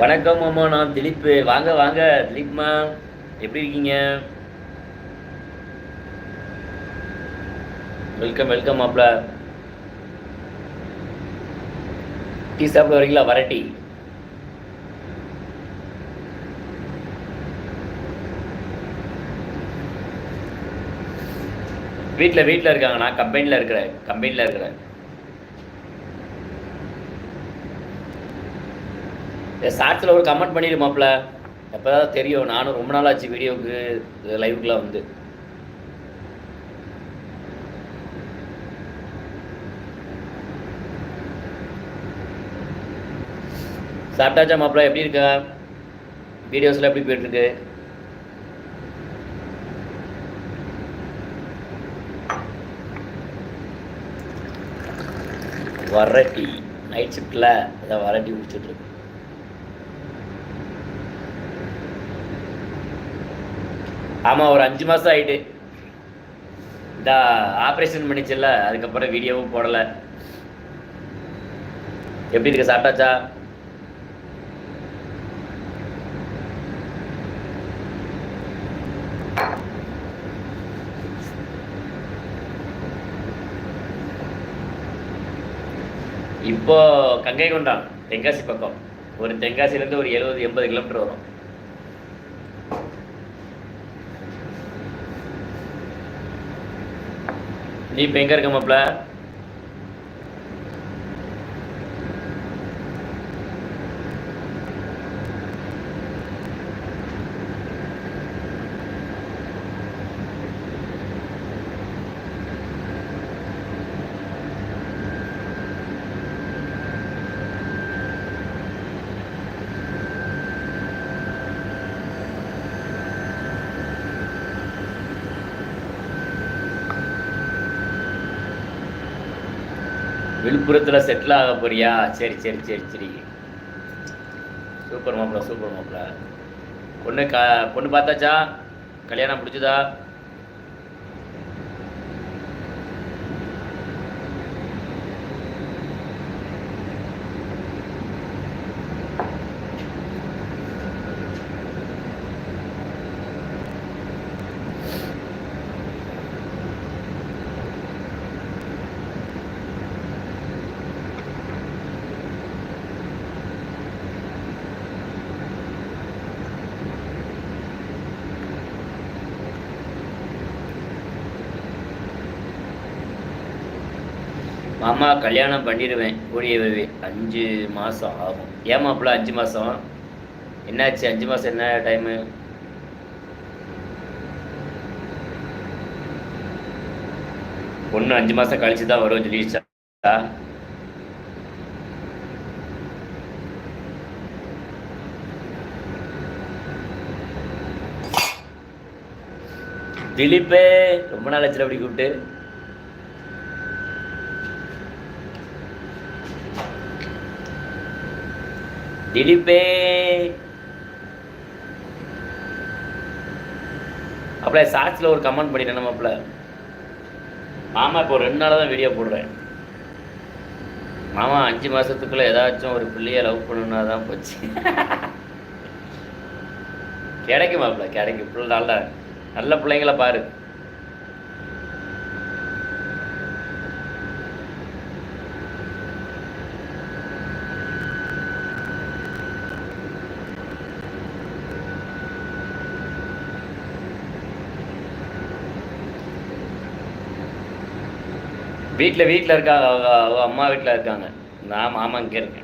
வணக்கம் அம்மா நான் திலீப் வாங்க வாங்க திலீப்மா எப்படி இருக்கீங்க? வெல்கம் வெல்கம் மாப்ள. டீ சாப்பிட வரீங்களா? வரட்டி வீட்டில் வீட்டில் இருக்காங்க. நான் கம்பெனியில் இருக்கிறேன். கம்பெனியில் இருக்கிறேன். ஷார்ட்ஸில் ஒரு கமெண்ட் பண்ணிடு மாப்ள எப்போ தான் தெரியும் நானும் ரொம்ப நாள் ஆச்சு வீடியோவுக்கு லைவுக்குலாம் வந்து. சாப்பிட்டாச்சா மாப்பிள்ள எப்படி இருக்க? வீடியோஸ்லாம் எப்படி போயிட்டுருக்கு? வரட்டி நைட் ஷிஃப்ட்டில் அதான் வரட்டி முடிச்சுட்ருக்கு ஆமாம் ஒரு அஞ்சு மாதம் ஆயிட்டு. இந்த ஆப்ரேஷன் பண்ணிச்சுல்ல அதுக்கப்புறம் வீடியோவும் போடலை. எப்படி இருக்கு சாப்பிட்டாச்சா? இப்போ கங்கை கொண்டான் தென்காசி பக்கம். ஒரு தென்காசிலேருந்து ஒரு எழுபது எண்பது கிலோமீட்டர் வரும். இப்போ எங்கே இருக்க மாப்பிள்ள விழுப்புரத்தில் செட்டில் ஆக போறியா? சரி சரி சரி சரி. சூப்பர் மாப்பிள சூப்பர் மாப்பிள. பொண்ணு க பொண்ணு பார்த்தாச்சா? கல்யாணம் பிடிச்சதா மாமா கல்யாணம் பண்ணிடுவேன். கூடியவே அஞ்சு மாதம் ஆகும். ஏன் மாப்பிள்ள அஞ்சு மாதம் என்னாச்சு? அஞ்சு மாதம் என்ன டைமு பொண்ணு அஞ்சு மாதம் கழிச்சு தான் வரும் சொல்லிடுச்சா திலீப்பே ரொம்ப நாள் ஆச்சு அப்படி கூப்பிட்டு. திலீப்பே அப்பல சாட்சியில் ஒரு கமெண்ட் பண்ணிட்டேன் நம்மப்பல மாமா இப்போ ரெண்டு நாளாக தான் வீடியோ போடுறேன். மாமா அஞ்சு மாதத்துக்குள்ளே ஏதாச்சும் ஒரு பிள்ளைய லவ் பண்ணணுன்னா தான் போச்சு. கிடைக்கும் மாப்பிள்ள கிடைக்கும் பிள்ளை நல்ல நல்ல பிள்ளைங்கள பாரு. வீட்டில் வீட்டில் இருக்காங்க அவங்க அம்மா வீட்டில் இருக்காங்க. நான் மாமா இங்கே இருக்கேன்.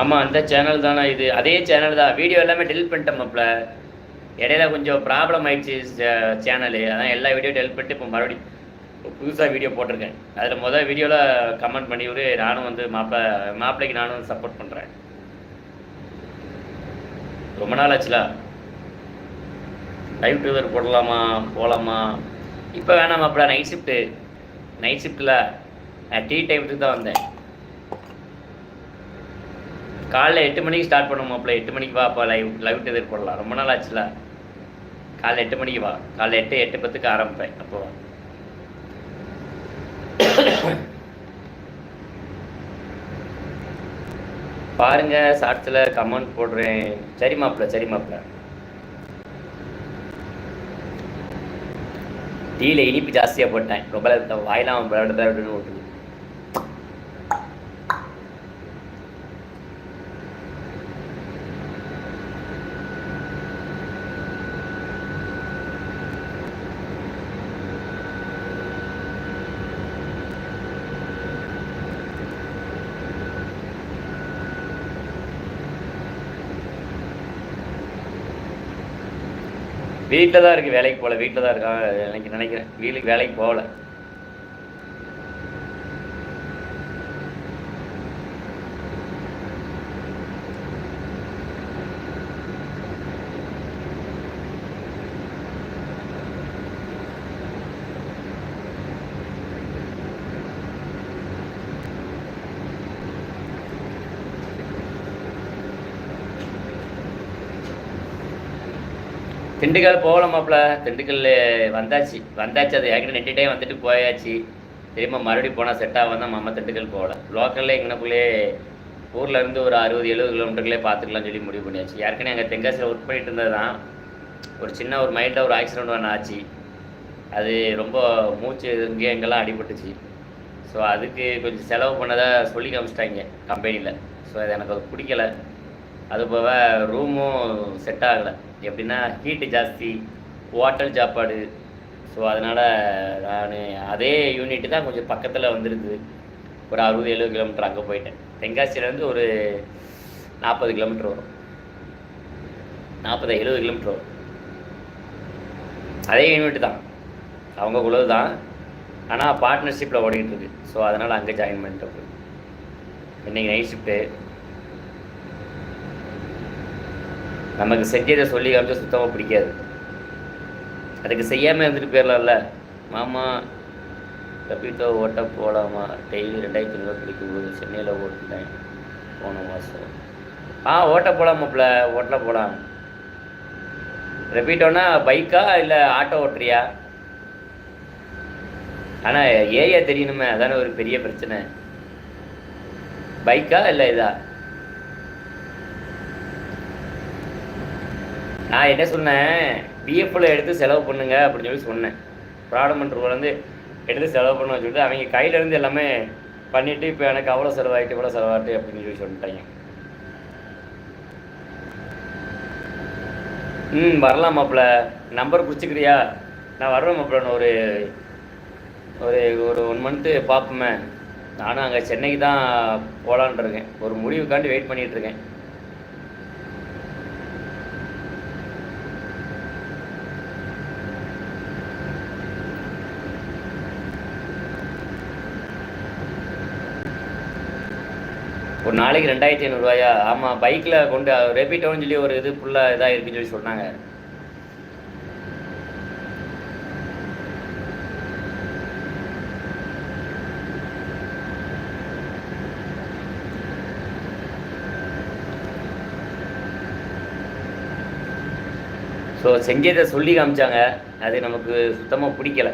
ஆமாம் அந்த சேனல் தானே இது? அதே சேனல் தான். வீடியோ எல்லாமே டெலிட் பண்ணிட்டேன் மாப்ள. இடையில கொஞ்சம் ப்ராப்ளம் ஆயிடுச்சு சேனலு அதான் எல்லா வீடியோ டெலிட் பண்ணிட்டு இப்போ மறுபடியும் புதுசாக வீடியோ போட்டிருக்கேன். அதில் முதல் வீடியோவில் கமெண்ட் பண்ணி விடு நானும் வந்து மாப்பிள்ளை மாப்பிள்ளைக்கு நானும் சப்போர்ட் பண்ணுறேன் ரொம்ப நாள் ஆச்சுல? லைவ் டூவர் போடலாமா போகலாமா? இப்போ வேணாம் அப்படா நைட் ஷிஃப்ட்டு நைட் ஷிஃப்ட்டில் நான் டீ டைமுக்கு தான் வந்தேன். காலைல எட்டு மணிக்கு ஸ்டார்ட் பண்ணுவோம் அப்பல எட்டு மணிக்கு வா அப்போ லைவ் லைவ் டெலிவரி போடலாம். ரொம்ப நாள் ஆச்சுல. காலைல எட்டு மணிக்கு வா. காலைல எட்டு எட்டு பத்துக்கு ஆரம்பிப்பேன். அப்போ பாருங்க ஷார்ட்ஸில் கமெண்ட் போடுறேன். சரி மாப்பிள்ள சரி மாப்பிள்ள டீயில் இனிப்பு ஜாஸ்தியாக போட்டேன். ரொம்ப வாயெல்லாம் விளையாடு விளையாடுன்னு வீட்டில் தான் இருக்குது வேலைக்கு போகல. வீட்டில் தான் இருக்கான் எனக்கு நினைக்கிறேன். வீட்டுக்கு வேலைக்கு போகல. திண்டுக்கல் போகல மாப்பிள. திண்டுக்கல் வந்தாச்சு. வந்தாச்சு அது ஏற்கனவே ரெண்டு டைம் வந்துட்டு போயாச்சு. திரும்ப மறுபடியும் போனால் செட் ஆகும் தான் மாமா திண்டுக்கல் போகல. லோக்கலில் எங்கனக்குள்ளே ஊரில் இருந்து ஒரு அறுபது எழுபது கிலோமீட்டர்களே பார்த்துக்கலாம்னு சொல்லி முடிவு பண்ணியாச்சு. ஏற்கனவே அங்கே தென்காசியில் ஒர்க் பண்ணிட்டு இருந்தது தான் ஒரு சின்ன ஒரு மைல்டாக ஒரு ஆக்சிடென்ட் ஒன்று ஆச்சு. அது ரொம்ப மூச்சு இங்கே எங்கெல்லாம் அடிபட்டுச்சு. ஸோ அதுக்கு கொஞ்சம் செலவு பண்ணதாக சொல்லி காமிச்சிட்டாங்க கம்பெனியில் ஸோ அது எனக்கு அது பிடிக்கல. அது போக ரூமும் செட் ஆகலை. எப்படின்னா ஹீட்டு ஜாஸ்தி ஹோட்டல் சாப்பாடு. ஸோ அதனால் நான் அதே யூனிட் தான் கொஞ்சம் பக்கத்தில் வந்துருது. ஒரு அறுபது எழுபது கிலோமீட்டர் அங்கே போயிட்டேன். தென்காசியிலேருந்து ஒரு நாற்பது கிலோமீட்டர் வரும். நாற்பது எழுபது கிலோமீட்டர் வரும். அதே யூனிட் தான். அவங்க குழுவு தான். ஆனால் பார்ட்னர்ஷிப்பில் ஓடிக்கிட்டு இருக்கு. ஸோ அதனால் அங்கே ஜாயின் பண்ணிட்டு இன்றைக்கி நைட் ஷிஃப்ட்டு நமக்கு செஞ்சதை சொல்லி காமிச்சா சுத்தமாக பிடிக்காது. அதுக்கு செய்யாமல் இருந்துட்டு போயிடலாம்ல மாமா கப்பிட்டோ ஓட்ட போகலாமா டெய்லி ரெண்டாயிரத்தி ஐநூறுவா கிடைக்கும்போது சென்னையில் ஓட்டுட்டேன் போன மாதம் ஆ ஓட்ட போகலாம் ஓட்ட போகலாம் ரெப்பீட்டோன்னா பைக்கா இல்லை ஆட்டோ ஓட்டுறியா? ஆனால் ஏரியா தெரியணுமே. அதானே ஒரு பெரிய பிரச்சனை. பைக்கா இல்லை இதா? நான் என்ன சொன்னேன்? பிஎஃப்ல எடுத்து செலவு பண்ணுங்க அப்படின்னு சொல்லி சொன்னேன். ப்ராடமெண்ட் எடுத்து செலவு பண்ண சொல்லிட்டு அவங்க கையிலேருந்து எல்லாமே பண்ணிவிட்டு இப்போ எனக்கு அவ்வளோ செலவாயிட்டு இவ்வளோ செலவாகிட்டு அப்படின்னு சொல்லி சொல்லிட்டாங்க. ம் வரலாம் மாப்பிள்ள. நம்பர் பிடிச்சிக்கிறியா நான் வர்றேன் மாப்பிள்ள. ஒரு ஒரு ஒரு ஒன் மந்த்து பார்ப்போமே. நானும் அங்கே சென்னைக்கு தான் போகலான் இருக்கேன். ஒரு முடிவுக்காண்டி வெயிட் பண்ணிகிட்ருக்கேன் ஒரு நாளைக்கு ரெண்டாயிரத்தி ஐநூறுரூவாயா ஆமாம் பைக்கில் கொண்டு ரெபிட்டோன்னு சொல்லி ஒரு இது ஃபுல்லாக இதாக இருக்குன்னு சொல்லி சொன்னாங்க. ஸோ செங்கேதை சொல்லி காமிச்சாங்க. அது நமக்கு சுத்தமாக பிடிக்கல.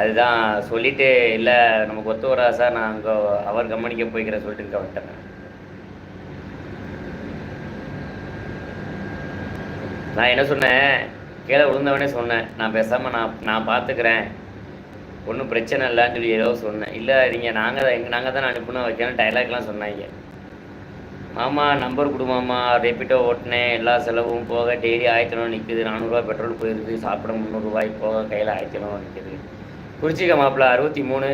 அதுதான் சொல்லிட்டு இல்லை நமக்கு ஒத்து வரா சார். நான் அங்கே அவர் கம்பெனிக்கு போய்க்கிறேன் சொல்லிட்டு இங்கே வந்துட்டேன் நான். என்ன சொன்னேன்? கீழே விழுந்தவனே சொன்னேன். நான் பேசாமல் நான் நான் பார்த்துக்கிறேன் ஒன்றும் பிரச்சனை இல்லைன்னு சொல்லி ஏதோ சொன்னேன். இல்லை நீங்கள் நாங்கள் தான் எங்கள் நாங்கள் தான் அனுப்பணும் வைக்கணும் டைலாக்லாம் சொன்னாங்க. மாமா நம்பர் கொடு மாமா. ரெப்பிட்டோ ஓட்டினேன். எல்லா செலவும் போக டெய்லி ஆயிரத்தி நிற்கிது நிற்குது நானூறுரூவா பெட்ரோல் போயிடுது சாப்பிட முந்நூறுரூவாய்க்கு போக கையில் ஆயிரத்தி நிற்கிது நிற்குது குறிச்சிக்க மாப்பிள்ள அறுபத்தி மூணு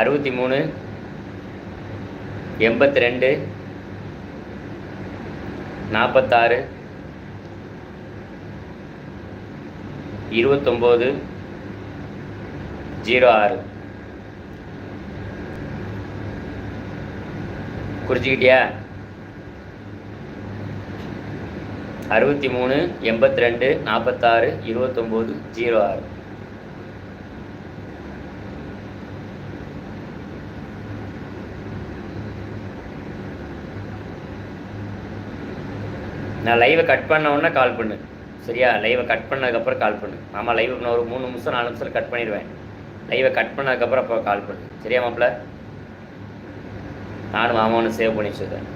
அறுபத்தி மூணு எண்பத்தி ரெண்டு நாற்பத்தாறு இருபத்தொம்போது. ஜீரோ ஆறு குறிச்சிக்கிட்டியா அறுபத்தி மூணு எண்பத்தி ரெண்டு நாற்பத்தாறு இருபத்தொம்போது ஜீரோ ஆறு நான் லைவை கட் பண்ண உடனே கால் பண்ணு. சரியா? லைவை கட் பண்ணதுக்கப்புறம் கால் பண்ணு. ஆமாம் லைவ் நான் ஒரு மூணு நிமிஷம் நாலு நிமிஷத்தில் கட் பண்ணிடுவேன். லைவை கட் பண்ணதுக்கப்புறம் அப்போ கால் பண்ணு. சரியா மாப்பிள்ள? நானும் மாமாவும் சேவ் பண்ணி வச்சுருக்கேன்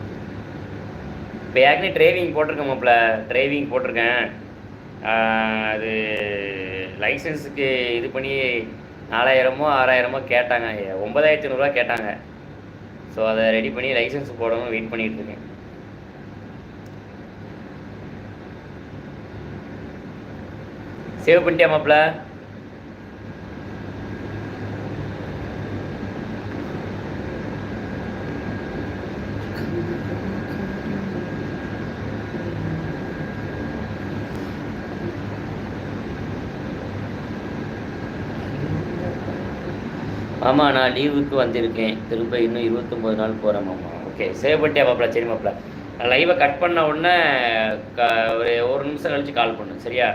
இப்போ ஏற்கனவே டிரைவிங் போட்டிருக்கேன் மாப்பிள்ள. டிரைவிங் போட்டிருக்கேன். அது லைசன்ஸுக்கு இது பண்ணி நாலாயிரமோ ஆறாயிரமோ கேட்டாங்க. ஒன்பதாயிரத்தி நூறுரூவா கேட்டாங்க. ஸோ அதை ரெடி பண்ணி லைசன்ஸ் போடணும் வெயிட் பண்ணிகிட்டு இருக்கேன். சேவ் பண்ணிட்டியா மாப்பிள்ள மாமா நான் லீவுக்கு வந்திருக்கேன். திரும்ப இன்னும் இருபத்தொம்போது நாள் போகிறேன் மாமா. ஓகே சேவ் பண்ணிட்டே மாப்பிள? சரி மாப்பிள. நான் லைவை கட் பண்ண உடனே க ஒரு ஒரு நிமிஷம் கழிச்சு கால் பண்ணு. சரியா?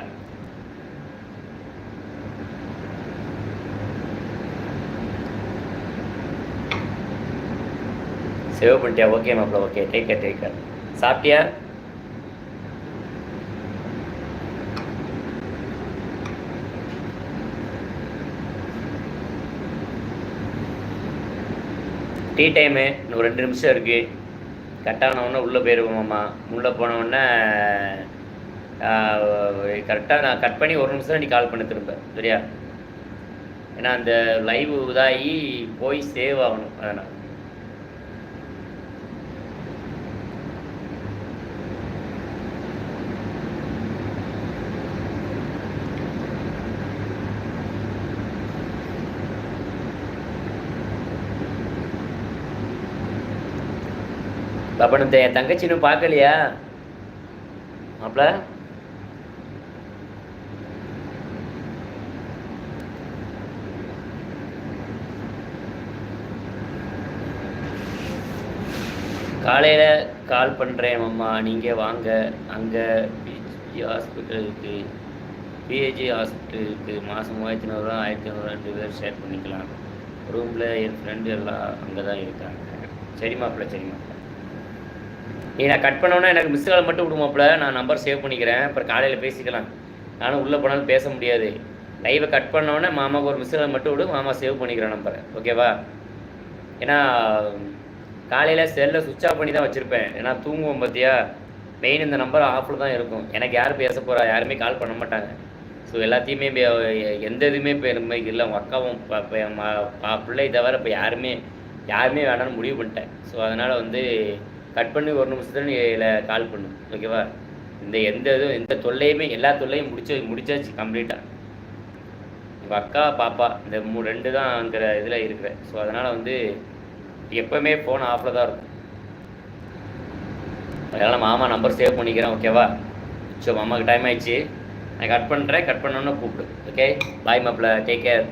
சேவ் பண்ணிட்டியா? ஓகே மாப்பிள okay take care take care சாப்பிட்டியா? டீ டைமு இன்னும் ரெண்டு நிமிஷம் இருக்குது கட்டானவுடனே உள்ளே போயிடுவோமாம்மா உள்ளே போனவுடனே கரெக்டாக நான் கட் பண்ணி ஒரு நிமிஷம் நீ கால் பண்ண திரும்ப. சரியா? ஏன்னா அந்த லைவ் இதாகி போய் சேவ் ஆகணும். அதனால். அப்போ இந்த என் தங்கச்சி இன்னும் பார்க்கலையா? மாப்பிள? காலையில் கால் பண்ணுறேன் அம்மா நீங்கள் வாங்க. அங்கே பிஜி ஹாஸ்பிட்டல் இருக்குது பிஹெச்சி ஹாஸ்பிட்டல் இருக்குது மாதம் மூவாயிரத்தி நூறுரூவா ஆயிரத்தி ஐநூறுரூவா ரெண்டு பேர் ஷேர் பண்ணிக்கலாம். ரூமில் என் ஃப்ரெண்டு எல்லாம் அங்கே தான் இருக்காங்க. சரி மாப்பிள சரி நீ நான் கட் பண்ணோன்னா எனக்கு மிஸ் கால் மட்டும் விடுமாப்பில் நான் நம்பர் சேவ் பண்ணிக்கிறேன். அப்புறம் காலையில் பேசிக்கலாம். நானும் உள்ளே போனாலும் பேச முடியாது. லைவை கட் பண்ணோன்னே மாமாவுக்கு ஒரு மிஸ் கால் மட்டும் விடு மாமா சேவ் பண்ணிக்கிறேன் நம்பரை ஓகேவா ஏன்னா காலையில் செல்லை சுவிட்ச் ஆஃப் பண்ணி தான் வச்சுருப்பேன். ஏன்னா தூங்குவோம் பார்த்தியா மெயின் இந்த நம்பர் ஆஃபில் தான் இருக்கும். எனக்கு யார் பேச போகிறா யாருமே கால் பண்ண மாட்டாங்க. ஸோ எல்லாத்தையுமே எந்த இதுவுமே இப்போ இல்லை. உங்கள் அக்காவும் பா- பிள்ளை தவிர இப்போ யாருமே யாருமே வேணாம்னு முடிவு பண்ணிட்டேன். ஸோ அதனால் வந்து கட் பண்ணி ஒரு நிமிஷத்துல நீ இதில் கால் பண்ணு. ஓகேவா இந்த எந்த இதுவும் எந்த தொல்லையுமே எல்லா தொல்லையும் முடிச்சு முடிச்சாச்சு கம்ப்ளீட்டாக உங்கள் அக்கா பாப்பா இந்த மூ ரெண்டு தான்ங்கிற இதில் இருக்கிறேன் ஸோ அதனால் வந்து எப்போவுமே ஃபோன் ஆஃபில் தான் இருக்கும். அதனால் மாமா நம்பர் சேவ் பண்ணிக்கிறேன் ஓகேவா ஸோ மாமாவுக்கு டைம் ஆயிடுச்சு. நான் கட் பண்ணுறேன் கட் பண்ணோன்னு கூப்பிடு ஓகே பாய் மாப்பிள்ள டேக் கேர்